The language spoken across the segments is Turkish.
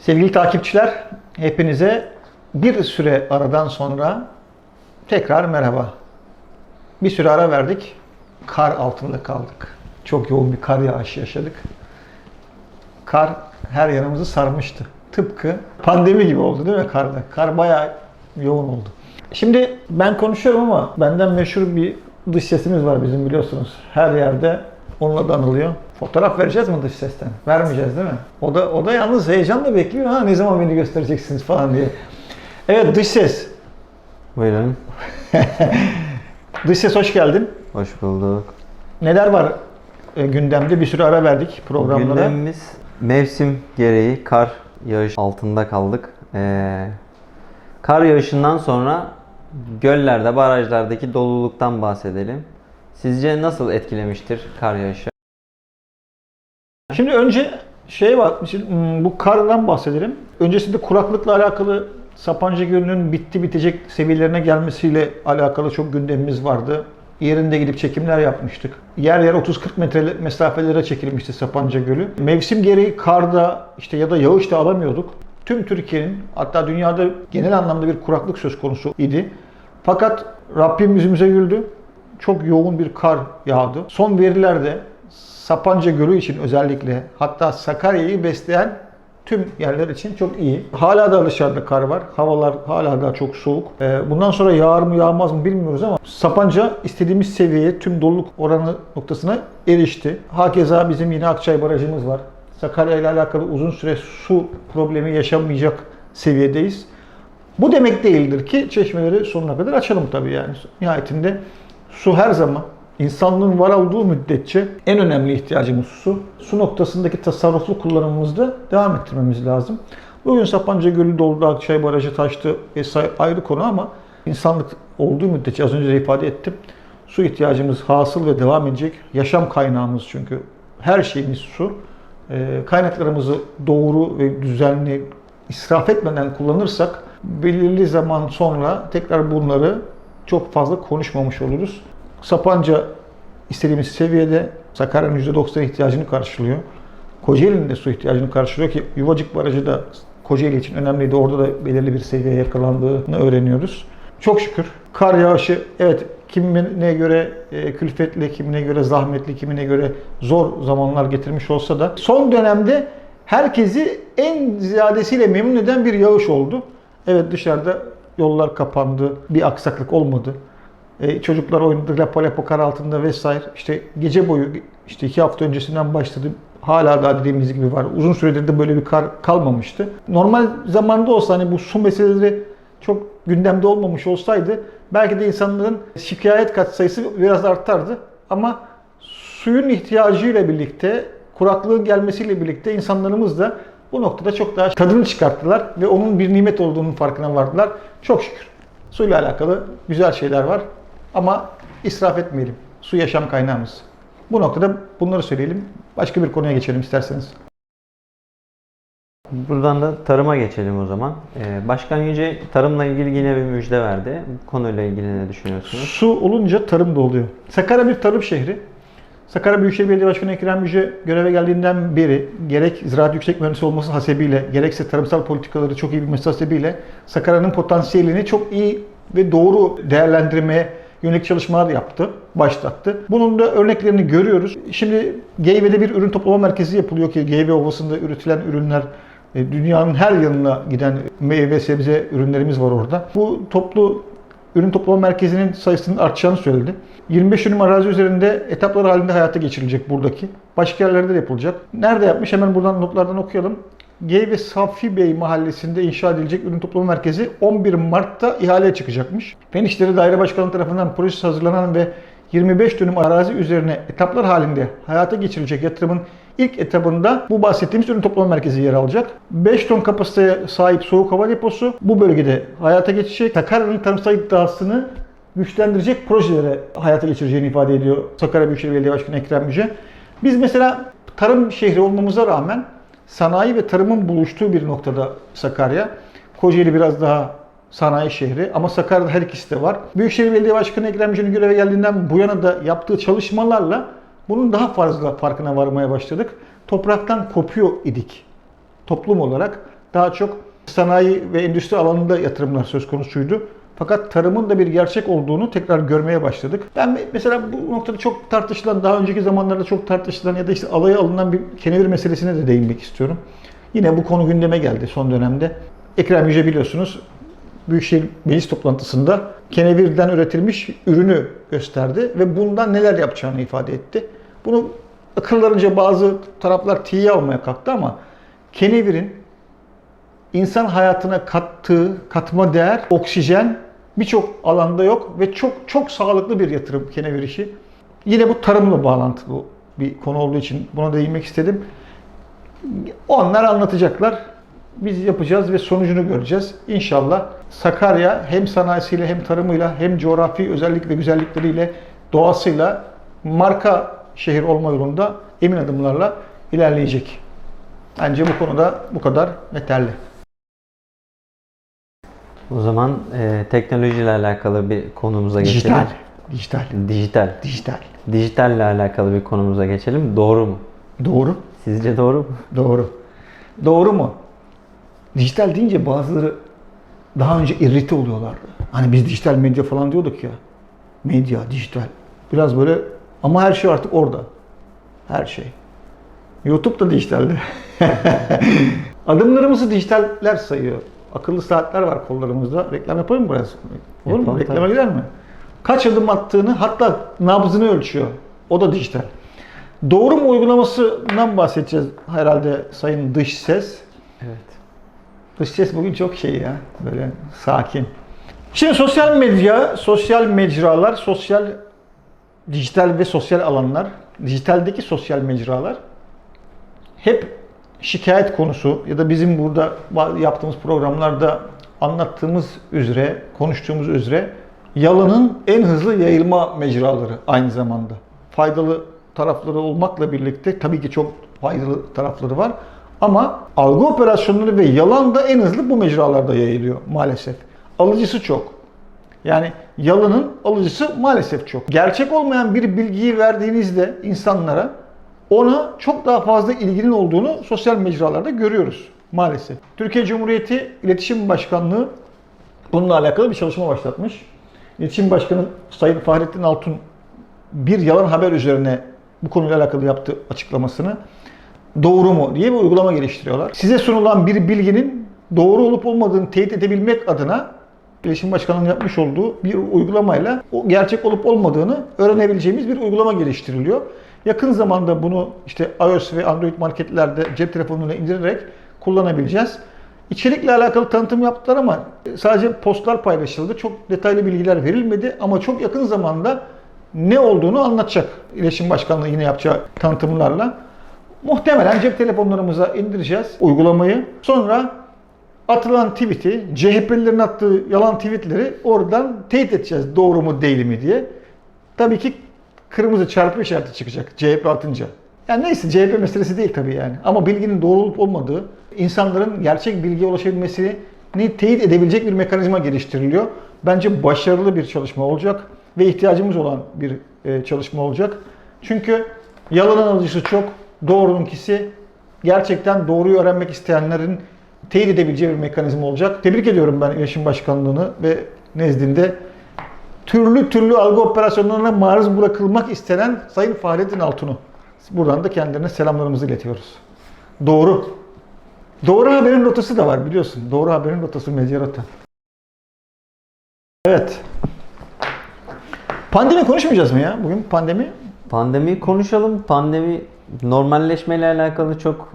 Sevgili takipçiler, hepinize bir süre aradan sonra tekrar merhaba. Bir süre ara verdik, kar altında kaldık. Çok yoğun bir kar yağışı yaşadık. Kar her yanımızı sarmıştı. Tıpkı pandemi gibi oldu değil mi karda? Kar bayağı yoğun oldu. Şimdi ben konuşuyorum ama benden meşhur bir dış sesimiz var bizim biliyorsunuz. Her yerde onunla da anılıyor. Fotoğraf vereceğiz mi dış sesten? Vermeyeceğiz değil mi? O da o da yalnız heyecanla bekliyor. Ha ne zaman beni göstereceksiniz falan diye. Evet dış ses. Buyurun. Dış ses hoş geldin. Hoş bulduk. Neler var e, gündemde? Bir süre ara verdik programlara. Gündemimiz mevsim gereği kar yağış altında kaldık. Ee, kar yağışından sonra göllerde, barajlardaki doluluktan bahsedelim. Sizce nasıl etkilemiştir kar yağışı? Şimdi önce şey var, hmm, bu kardan bahsedelim. Öncesinde kuraklıkla alakalı Sapanca Gölü'nün bitti bitecek seviyelerine gelmesiyle alakalı çok gündemimiz vardı. Yerinde gidip çekimler yapmıştık. Yer yer 30-40 metre mesafelere çekilmişti Sapanca Gölü. Mevsim gereği karda işte ya da yağış da alamıyorduk. Tüm Türkiye'nin hatta dünyada genel anlamda bir kuraklık söz konusu idi. Fakat Rabbim yüzümüze güldü. Çok yoğun bir kar yağdı. Son verilerde Sapanca Gölü için özellikle hatta Sakarya'yı besleyen tüm yerler için çok iyi. Hala da dışarıda kar var. Havalar hala da çok soğuk. Ee, Bundan sonra yağar mı yağmaz mı bilmiyoruz ama Sapanca istediğimiz seviyeye tüm doluluk oranı noktasına erişti. Hakeza bizim yine Akçay Barajımız var. Sakarya ile alakalı uzun süre su problemi yaşamayacak seviyedeyiz. Bu demek değildir ki çeşmeleri sonuna kadar açalım tabii yani. Nihayetinde su her zaman insanlığın var olduğu müddetçe en önemli ihtiyacımız su. Su noktasındaki tasarruflu kullanımımızda devam ettirmemiz lazım. Bugün Sapanca Gölü doldu, Akçay Barajı taştı vesaire ayrı konu ama insanlık olduğu müddetçe az önce de ifade ettim. Su ihtiyacımız hasıl ve devam edecek. Yaşam kaynağımız çünkü her şeyimiz su. Ee, kaynaklarımızı doğru ve düzenli israf etmeden kullanırsak belirli zaman sonra tekrar bunları çok fazla konuşmamış oluruz. Sapanca istediğimiz seviyede Sakarya'nın %90 ihtiyacını karşılıyor. Kocaeli'nin de su ihtiyacını karşılıyor ki Yuvacık Barajı da Kocaeli için önemliydi. Orada da belirli bir seviyeye yakalandığını öğreniyoruz. Çok şükür kar yağışı evet kimine göre e, külfetli, kimine göre zahmetli, kimine göre zor zamanlar getirmiş olsa da son dönemde herkesi en ziyadesiyle memnun eden bir yağış oldu. Evet dışarıda yollar kapandı, bir aksaklık olmadı. E, çocuklar oynadı Lapo Lapo kar altında vesaire. İşte gece boyu işte iki hafta öncesinden başladı. Hala da dediğimiz gibi var. Uzun süredir de böyle bir kar kalmamıştı. Normal zamanda olsa hani bu su meseleleri çok gündemde olmamış olsaydı belki de insanların şikayet kat sayısı biraz artardı. Ama suyun ihtiyacıyla birlikte, kuraklığın gelmesiyle birlikte insanlarımız da bu noktada çok daha tadını çıkarttılar ve onun bir nimet olduğunun farkına vardılar. Çok şükür. Suyla alakalı güzel şeyler var ama israf etmeyelim. Su yaşam kaynağımız. Bu noktada bunları söyleyelim. Başka bir konuya geçelim isterseniz. Buradan da tarıma geçelim o zaman. Ee, Başkan Yüce tarımla ilgili yine bir müjde verdi. Bu konuyla ilgili ne düşünüyorsunuz? Su olunca tarım da oluyor. Sakarya bir tarım şehri. Sakarya Büyükşehir Belediye Başkanı Ekrem Yüce göreve geldiğinden beri gerek ziraat yüksek mühendisi olması hasebiyle gerekse tarımsal politikaları çok iyi bilmesi hasebiyle Sakarya'nın potansiyelini çok iyi ve doğru değerlendirmeye yönelik çalışmalar yaptı, başlattı. Bunun da örneklerini görüyoruz. Şimdi Geyve'de bir ürün toplama merkezi yapılıyor ki Geyve Ovası'nda üretilen ürünler e, dünyanın her yanına giden meyve sebze ürünlerimiz var orada. Bu toplu ürün toplama merkezinin sayısının artacağını söyledi. 25 dönüm arazi üzerinde etaplar halinde hayata geçirilecek buradaki. Başka yerlerde de yapılacak. Nerede yapmış? Hemen buradan notlardan okuyalım. Geyve Safi Bey mahallesinde inşa edilecek ürün toplama merkezi 11 Mart'ta ihaleye çıkacakmış. Fen İşleri Daire Başkanı tarafından projesi hazırlanan ve 25 dönüm arazi üzerine etaplar halinde hayata geçirilecek yatırımın ilk etabında bu bahsettiğimiz ürün toplama merkezi yer alacak. 5 ton kapasiteye sahip soğuk hava deposu bu bölgede hayata geçecek. Sakarya'nın tarımsal iddiasını güçlendirecek projelere hayata geçireceğini ifade ediyor Sakarya Büyükşehir Belediye Başkanı Ekrem Yüce. Biz mesela tarım şehri olmamıza rağmen sanayi ve tarımın buluştuğu bir noktada Sakarya. Kocaeli biraz daha sanayi şehri ama Sakarya'da her ikisi de var. Büyükşehir Belediye Başkanı Ekrem İmamoğlu göreve geldiğinden bu yana da yaptığı çalışmalarla bunun daha fazla farkına varmaya başladık. Topraktan kopuyor idik toplum olarak daha çok sanayi ve endüstri alanında yatırımlar söz konusuydu. Fakat tarımın da bir gerçek olduğunu tekrar görmeye başladık. Ben mesela bu noktada çok tartışılan, daha önceki zamanlarda çok tartışılan ya da işte alaya alınan bir kenevir meselesine de değinmek istiyorum. Yine bu konu gündeme geldi son dönemde. Ekrem Yüce biliyorsunuz Büyükşehir Meclis toplantısında kenevirden üretilmiş ürünü gösterdi ve bundan neler yapacağını ifade etti. Bunu akıllarınca bazı taraflar tiye almaya kalktı ama kenevirin insan hayatına kattığı katma değer, oksijen birçok alanda yok ve çok çok sağlıklı bir yatırım kenevir işi. Yine bu tarımla bağlantılı bir konu olduğu için buna değinmek istedim. Onlar anlatacaklar. Biz yapacağız ve sonucunu göreceğiz. İnşallah Sakarya hem sanayisiyle hem tarımıyla hem coğrafi özellik ve güzellikleriyle doğasıyla marka şehir olma yolunda emin adımlarla ilerleyecek. Bence bu konuda bu kadar yeterli. O zaman e, teknolojiyle alakalı bir konumuza geçelim. Dijital. Dijital. Dijital. Dijital. Dijitalle alakalı bir konumuza geçelim. Doğru mu? Doğru. Sizce doğru mu? Doğru. Doğru mu? Dijital deyince bazıları daha önce irrite oluyorlardı. Hani biz dijital medya falan diyorduk ya. Medya, dijital. Biraz böyle ama her şey artık orada. Her şey. YouTube da dijitalde. Adımlarımızı dijitaller sayıyor. Akıllı saatler var kollarımızda. Reklam yapalım mı biraz? Olur mu? Reklama tabii. gider mi? Kaç adım attığını hatta nabzını ölçüyor. O da dijital. Doğru mu uygulamasından bahsedeceğiz herhalde sayın dış ses. Evet. Dış ses bugün çok şey ya. Böyle sakin. Şimdi sosyal medya, sosyal mecralar, sosyal dijital ve sosyal alanlar, dijitaldeki sosyal mecralar hep şikayet konusu ya da bizim burada yaptığımız programlarda anlattığımız üzere, konuştuğumuz üzere yalanın en hızlı yayılma mecraları aynı zamanda. Faydalı tarafları olmakla birlikte tabii ki çok faydalı tarafları var. Ama algı operasyonları ve yalan da en hızlı bu mecralarda yayılıyor maalesef. Alıcısı çok. Yani yalanın alıcısı maalesef çok. Gerçek olmayan bir bilgiyi verdiğinizde insanlara ona çok daha fazla ilginin olduğunu sosyal mecralarda görüyoruz maalesef. Türkiye Cumhuriyeti İletişim Başkanlığı bununla alakalı bir çalışma başlatmış. İletişim Başkanı Sayın Fahrettin Altun bir yalan haber üzerine bu konuyla alakalı yaptığı açıklamasını doğru mu diye bir uygulama geliştiriyorlar. Size sunulan bir bilginin doğru olup olmadığını teyit edebilmek adına İletişim Başkanlığı'nın yapmış olduğu bir uygulamayla o gerçek olup olmadığını öğrenebileceğimiz bir uygulama geliştiriliyor. Yakın zamanda bunu işte iOS ve Android marketlerde cep telefonuyla indirerek kullanabileceğiz. İçerikle alakalı tanıtım yaptılar ama sadece postlar paylaşıldı. Çok detaylı bilgiler verilmedi ama çok yakın zamanda ne olduğunu anlatacak İletişim Başkanlığı yine yapacağı tanıtımlarla. Muhtemelen cep telefonlarımıza indireceğiz uygulamayı. Sonra atılan tweet'i, CHP'lilerin attığı yalan tweetleri oradan teyit edeceğiz doğru mu değil mi diye. Tabii ki kırmızı çarpı işareti çıkacak CHP atınca. Yani neyse CHP meselesi değil tabii yani. Ama bilginin doğru olup olmadığı, insanların gerçek bilgiye ulaşabilmesini teyit edebilecek bir mekanizma geliştiriliyor. Bence başarılı bir çalışma olacak ve ihtiyacımız olan bir e, çalışma olacak. Çünkü yalanın alıcısı çok, doğrununkisi gerçekten doğruyu öğrenmek isteyenlerin teyit edebileceği bir mekanizma olacak. Tebrik ediyorum ben İletişim Başkanlığı'nı ve nezdinde türlü türlü algı operasyonlarına maruz bırakılmak istenen Sayın Fahrettin Altun'u. Buradan da kendilerine selamlarımızı iletiyoruz. Doğru. Doğru haberin rotası da var biliyorsun. Doğru haberin rotası medya rota. Evet. Pandemi konuşmayacağız mı ya? Bugün pandemi. Pandemi konuşalım. Pandemi normalleşmeyle alakalı çok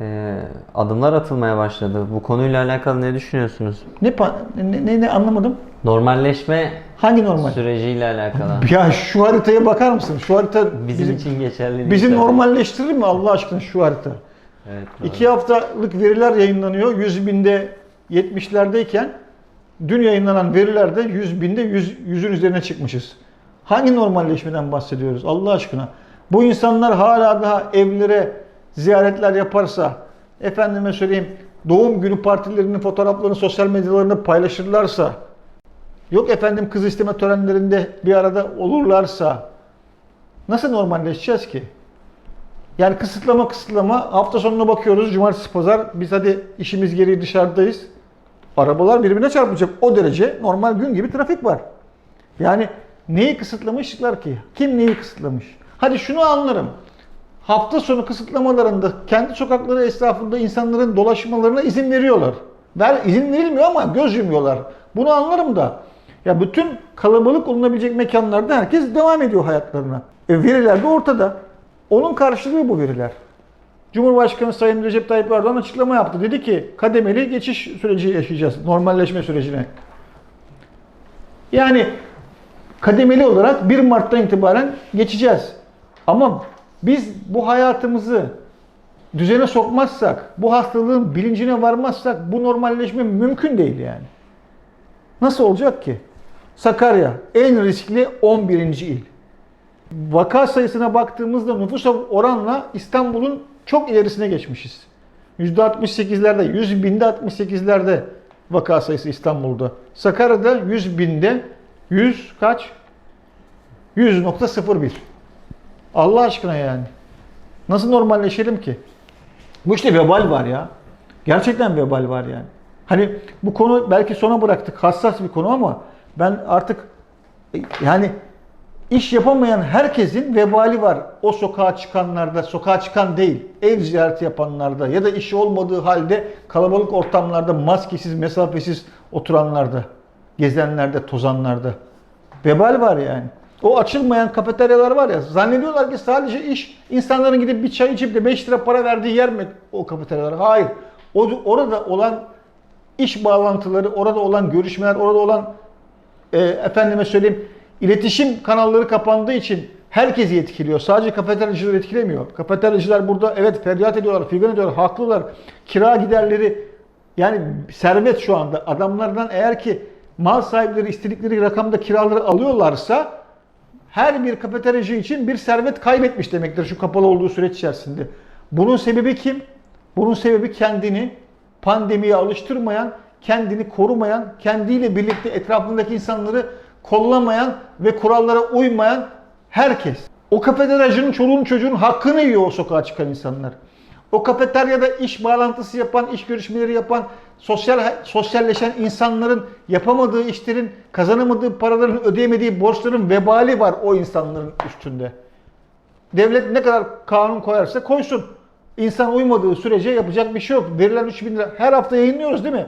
e, adımlar atılmaya başladı. Bu konuyla alakalı ne düşünüyorsunuz? Ne, pa- ne, ne, ne anlamadım. Normalleşme Hangi normal? süreciyle alakalı. Ya şu haritaya bakar mısın? Şu harita Bizim, için geçerli değil. bizi tabii. normalleştirir mi Allah aşkına şu harita? Evet, doğru. İki haftalık veriler yayınlanıyor. 100 binde 70'lerdeyken dün yayınlanan verilerde 100 binde 100, 100'ün üzerine çıkmışız. Hangi normalleşmeden bahsediyoruz Allah aşkına? Bu insanlar hala daha evlere ziyaretler yaparsa, efendime söyleyeyim doğum günü partilerinin fotoğraflarını sosyal medyalarında paylaşırlarsa, yok efendim kız isteme törenlerinde bir arada olurlarsa nasıl normalleşeceğiz ki? Yani kısıtlama kısıtlama hafta sonuna bakıyoruz cumartesi pazar biz hadi işimiz gereği dışarıdayız. Arabalar birbirine çarpacak o derece normal gün gibi trafik var. Yani neyi kısıtlamışlar ki? Kim neyi kısıtlamış? Hadi şunu anlarım. Hafta sonu kısıtlamalarında kendi sokakları etrafında insanların dolaşmalarına izin veriyorlar. Ver, izin verilmiyor ama göz yumuyorlar. Bunu anlarım da. Ya bütün kalabalık olunabilecek mekanlarda herkes devam ediyor hayatlarına. E veriler de ortada. Onun karşılığı bu veriler. Cumhurbaşkanı Sayın Recep Tayyip Erdoğan açıklama yaptı. Dedi ki kademeli geçiş süreci yaşayacağız. Normalleşme sürecine. Yani kademeli olarak 1 Mart'tan itibaren geçeceğiz. Ama biz bu hayatımızı düzene sokmazsak, bu hastalığın bilincine varmazsak bu normalleşme mümkün değil yani. Nasıl olacak ki? Sakarya en riskli 11. il. Vaka sayısına baktığımızda nüfus oranla İstanbul'un çok ilerisine geçmişiz. %68'lerde, 100 binde 68'lerde vaka sayısı İstanbul'da. Sakarya'da 100 binde 100 kaç? 100.01. Allah aşkına yani. Nasıl normalleşelim ki? Bu işte vebal var ya. Gerçekten vebal var yani. Hani bu konu belki sona bıraktık. Hassas bir konu ama ben artık yani iş yapamayan herkesin vebali var. O sokağa çıkanlarda, sokağa çıkan değil, ev ziyareti yapanlarda ya da işi olmadığı halde kalabalık ortamlarda maskesiz, mesafesiz oturanlarda, gezenlerde, tozanlarda. Vebal var yani. O açılmayan kafeteryalar var ya zannediyorlar ki sadece iş insanların gidip bir çay içip de 5 lira para verdiği yer mi o kafeteryalar? Hayır. O, orada olan iş bağlantıları, orada olan görüşmeler, orada olan e, efendime söyleyeyim iletişim kanalları kapandığı için herkesi etkiliyor. Sadece kafeteryacıları etkilemiyor. Kafeteryacılar burada evet feryat ediyorlar, figan ediyorlar, haklılar. Kira giderleri yani servet şu anda. Adamlardan eğer ki mal sahipleri istedikleri rakamda kiraları alıyorlarsa her bir kafeteryacı için bir servet kaybetmiş demektir şu kapalı olduğu süreç içerisinde. Bunun sebebi kim? Bunun sebebi kendini pandemiye alıştırmayan, kendini korumayan, kendiyle birlikte etrafındaki insanları kollamayan ve kurallara uymayan herkes. O kafeteryacının çoluğun çocuğun hakkını yiyor o sokağa çıkan insanlar. O kafeteryada iş bağlantısı yapan, iş görüşmeleri yapan, sosyal sosyalleşen insanların yapamadığı işlerin, kazanamadığı paraların, ödeyemediği borçların vebali var o insanların üstünde. Devlet ne kadar kanun koyarsa koysun. İnsan uymadığı sürece yapacak bir şey yok. Verilen 3000 lira her hafta yayınlıyoruz değil mi?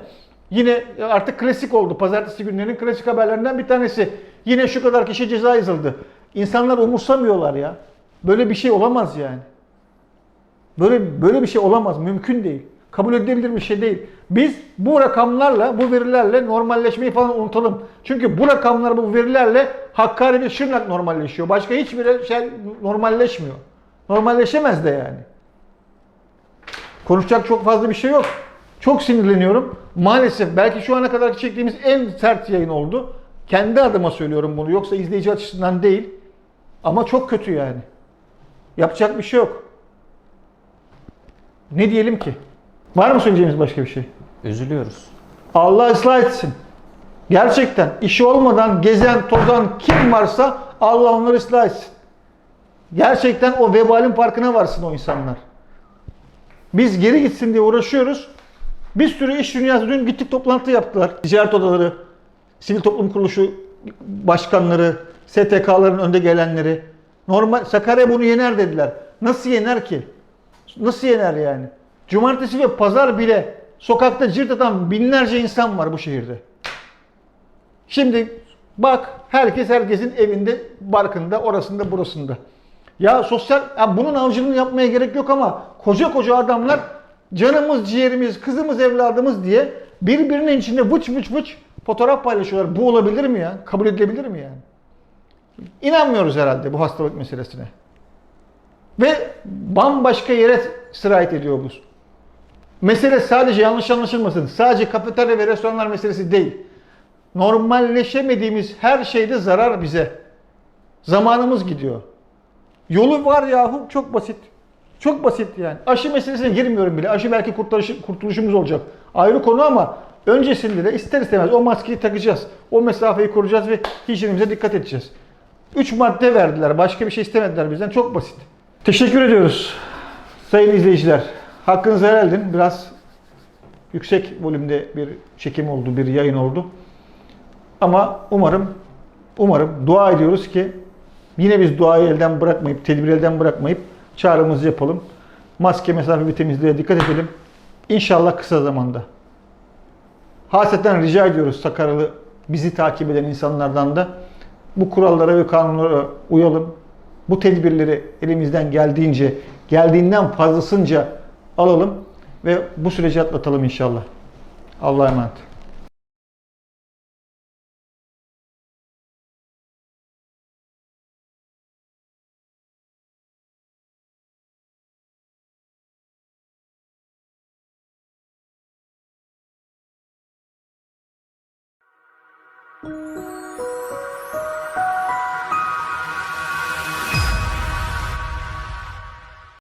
Yine artık klasik oldu. Pazartesi günlerinin klasik haberlerinden bir tanesi. Yine şu kadar kişi ceza yazıldı. İnsanlar umursamıyorlar ya. Böyle bir şey olamaz yani. Böyle böyle bir şey olamaz. Mümkün değil. Kabul edilebilir bir şey değil. Biz bu rakamlarla, bu verilerle normalleşmeyi falan unutalım. Çünkü bu rakamlar, bu verilerle Hakkari ve Şırnak normalleşiyor. Başka hiçbir şey normalleşmiyor. Normalleşemez de yani. Konuşacak çok fazla bir şey yok. Çok sinirleniyorum. Maalesef belki şu ana kadar çektiğimiz en sert yayın oldu. Kendi adıma söylüyorum bunu. Yoksa izleyici açısından değil. Ama çok kötü yani. Yapacak bir şey yok. Ne diyelim ki? Var mı söyleyeceğimiz başka bir şey? Üzülüyoruz. Allah ıslah etsin. Gerçekten işi olmadan gezen, tozan kim varsa Allah onları ıslah etsin. Gerçekten o vebalin farkına varsın o insanlar. Biz geri gitsin diye uğraşıyoruz. Bir sürü iş dünyası dün gittik toplantı yaptılar. Ticaret odaları, sivil toplum kuruluşu başkanları, STK'ların önde gelenleri. Normal Sakarya bunu yener dediler. Nasıl yener ki? Nasıl yener yani? Cumartesi ve pazar bile sokakta cirit atan binlerce insan var bu şehirde. Şimdi bak herkes herkesin evinde, barkında, orasında, burasında. Ya sosyal, ya bunun avcılığını yapmaya gerek yok ama koca koca adamlar canımız, ciğerimiz, kızımız, evladımız diye birbirinin içinde vıç vıç vıç fotoğraf paylaşıyorlar. Bu olabilir mi ya? Kabul edilebilir mi yani? İnanmıyoruz herhalde bu hastalık meselesine. Ve bambaşka yere sirayet ediyor bu. Mesele sadece yanlış anlaşılmasın. Sadece kafeterya ve restoranlar meselesi değil. Normalleşemediğimiz her şeyde zarar bize. Zamanımız gidiyor. Yolu var yahu çok basit. Çok basit yani. Aşı meselesine girmiyorum bile. Aşı belki kurtuluş, kurtuluşumuz olacak. Ayrı konu ama öncesinde de ister istemez o maskeyi takacağız. O mesafeyi koruyacağız ve hijyenimize dikkat edeceğiz. Üç madde verdiler. Başka bir şey istemediler bizden. Çok basit. Teşekkür ediyoruz sayın izleyiciler. Hakkınızı helal edin. Biraz yüksek volümde bir çekim oldu, bir yayın oldu. Ama umarım, umarım dua ediyoruz ki yine biz duayı elden bırakmayıp, tedbiri elden bırakmayıp çağrımızı yapalım. Maske, mesafe ve temizliğe dikkat edelim. İnşallah kısa zamanda. Hasreten rica ediyoruz Sakaryalı bizi takip eden insanlardan da bu kurallara ve kanunlara uyalım. Bu tedbirleri elimizden geldiğince, geldiğinden fazlasınca alalım ve bu süreci atlatalım inşallah. Allah'a emanet.